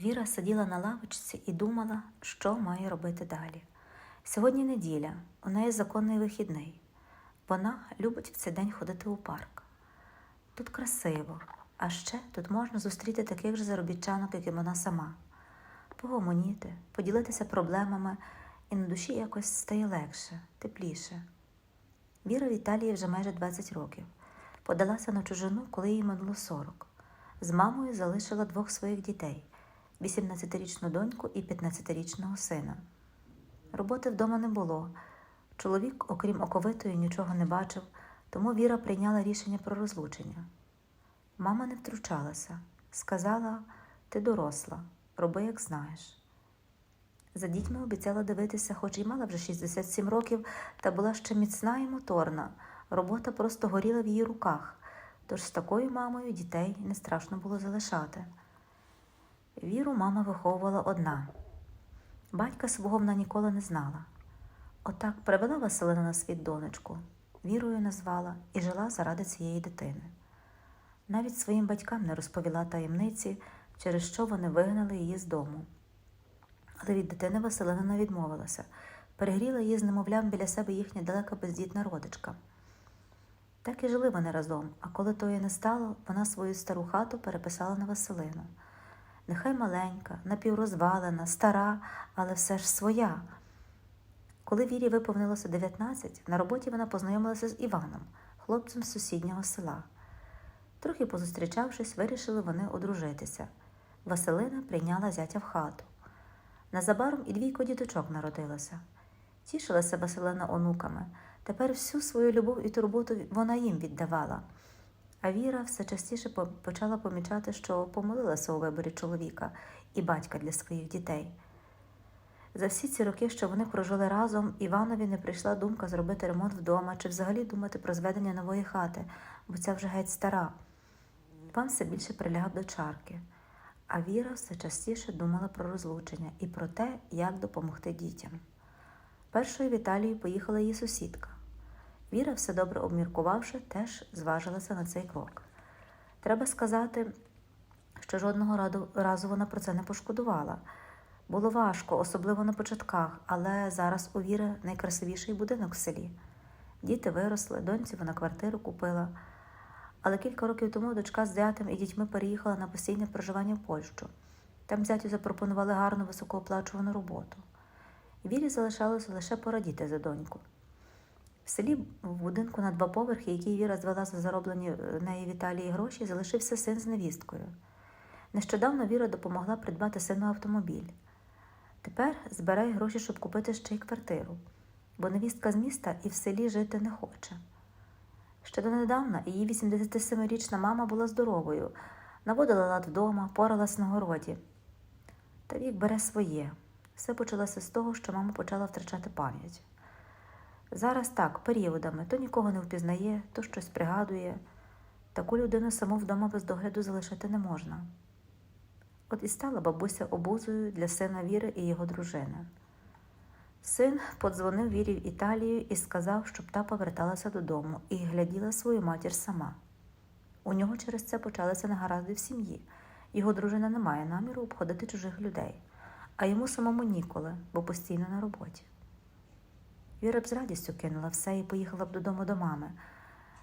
Віра сиділа на лавочці і думала, що має робити далі. Сьогодні неділя, у неї законний вихідний. Вона любить в цей день ходити у парк. Тут красиво, а ще тут можна зустріти таких же заробітчанок, як і вона сама, погомоніти, поділитися проблемами, і на душі якось стає легше, тепліше. Віра в Італії вже майже 20 років. Подалася на чужину, коли їй минуло 40. З мамою залишила двох своїх дітей 18-річну доньку і 15-річного сина. Роботи вдома не було. Чоловік, окрім оковитої, нічого не бачив, тому Віра прийняла рішення про розлучення. Мама не втручалася, сказала: ти доросла, роби, як знаєш. За дітьми обіцяла дивитися, хоч і мала вже 67 років, та була ще міцна і моторна. Робота просто горіла в її руках, тож з такою мамою дітей не страшно було залишати. Віру мама виховувала одна. Батька свого вона ніколи не знала. Отак привела Василина на світ донечку, вірою назвала і жила заради цієї дитини. Навіть своїм батькам не розповіла таємниці, через що вони вигнали її з дому. Але від дитини Василина не відмовилася, перегріла її з немовлям біля себе їхня далека бездітна родичка. Так і жили вони разом, а коли тої не стало, вона свою стару хату переписала на Василину. Нехай маленька, напіврозвалена, стара, але все ж своя. Коли Вірі виповнилося 19, на роботі вона познайомилася з Іваном, хлопцем з сусіднього села. Трохи позустрічавшись, вирішили вони одружитися. Василина прийняла зятя в хату. Незабаром і двійко діточок народилося. Тішилася Василина онуками. Тепер всю свою любов і турботу вона їм віддавала. А Віра все частіше почала помічати, що помилилася у виборі чоловіка і батька для своїх дітей. За всі ці роки, що вони прожили разом, Іванові не прийшла думка зробити ремонт вдома чи взагалі думати про зведення нової хати, бо ця вже геть стара. Іван все більше прилягав до чарки, а Віра все частіше думала про розлучення і про те, як допомогти дітям. Першою в Італію поїхала її сусідка. Віра, все добре обміркувавши, теж зважилася на цей крок. Треба сказати, що жодного разу вона про це не пошкодувала. Було важко, особливо на початках, але зараз у Віри найкрасивіший будинок в селі. Діти виросли, доньці вона квартиру купила. Але кілька років тому дочка з зятем і дітьми переїхала на постійне проживання в Польщу. Там зятю запропонували гарну високооплачувану роботу. Вірі залишалося лише порадіти за доньку. В селі в будинку на два поверхи, який Віра звела за зароблені е, неї в гроші, залишився син з невісткою. Нещодавно Віра допомогла придбати сину автомобіль. Тепер збирає гроші, щоб купити ще й квартиру, бо невістка з міста і в селі жити не хоче. Ще донедавна її 87-річна мама була здоровою, наводила лад вдома, поралась на городі. Та вік бере своє. Все почалося з того, що мама почала втрачати пам'ять. Зараз так, періодами, то нікого не впізнає, то щось пригадує. Таку людину саму вдома без догляду залишити не можна. От і стала бабуся обузою для сина Віри і його дружини. Син подзвонив Вірі в Італію і сказав, щоб та поверталася додому і гляділа свою матір сама. У нього через це почалися негаразди в сім'ї. Його дружина не має наміру обходити чужих людей, а йому самому ніколи, бо постійно на роботі. Віра б з радістю кинула все і поїхала б додому до мами.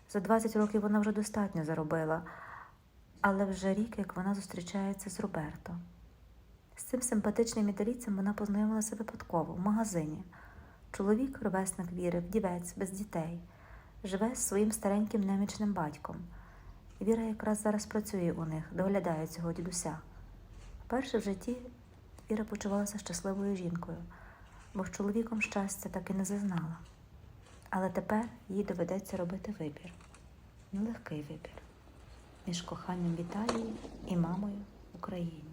За 20 років вона вже достатньо заробила, але вже рік, як вона зустрічається з Роберто. З цим симпатичним італійцем вона познайомилася випадково в магазині. Чоловік, ровесник Віри, вдівець, без дітей, живе з своїм стареньким немічним батьком. Віра якраз зараз працює у них, доглядає цього дідуся. Вперше в житті Віра почувалася щасливою жінкою, бо з чоловіком щастя так і не зазнала. Але тепер їй доведеться робити вибір. Нелегкий вибір між коханням в Італії і мамою в Україні.